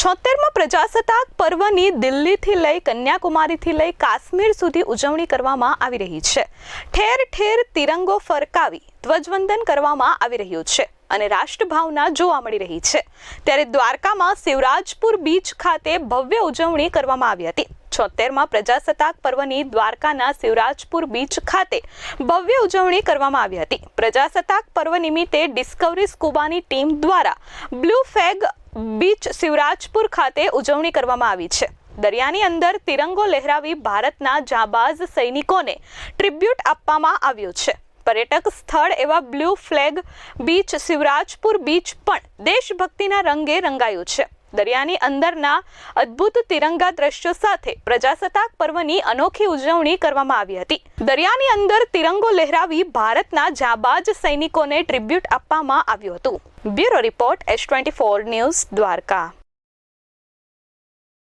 છોતેરમાં પ્રજાસત્તાક પર્વની દિલ્હીથી લઈ કન્યાકુમારીથી લઈ કાશ્મીર સુધી ઉજવણી કરવામાં આવી રહી છે. ઠેર ઠેર તિરંગો ફરકાવી ધ્વજવંદન કરવામાં આવી રહ્યું છે અને રાષ્ટ્રભાવના જોવા મળી રહી છે. ત્યારે દ્વારકામાં શિવરાજપુર બીચ ખાતે ભવ્ય ઉજવણી કરવામાં આવી હતી. છોતેરમાં પ્રજાસત્તાક પર્વની દ્વારકાના શિવરાજપુર બીચ ખાતે ભવ્ય ઉજવણી કરવામાં આવી હતી. પ્રજાસત્તાક પર્વ નિમિત્તે ડિસ્કવરી સ્કુબાની ટીમ દ્વારા બ્લુ ફેગ બીચ શિવરાજપુર ખાતે ઉજવણી કરવામાં આવી છે. દરિયાની અંદર તિરંગો લહેરાવી ભારતના જાબાઝ સૈનિકોને ટ્રિબ્યુટ આપવામાં આવ્યું છે. પર્યટક સ્થળ એવા blue flag, beach Shivrajpur beach પણ દેશભક્તિના રંગે રંગાયું છે. દરિયાની અંદરના અદ્ભુત તિરંગા દ્રશ્યો સાથે પ્રજાસત્તાક પર્વની અનોખી ઉજવણી કરવામાં આવી હતી. દરિયાની અંદર તિરંગો લહેરાવી ભારતના જાબાજ સૈનિકોને ટ્રિબ્યુટ આપવામાં આવ્યું હતું. Bureau report S twenty four news Dwarka.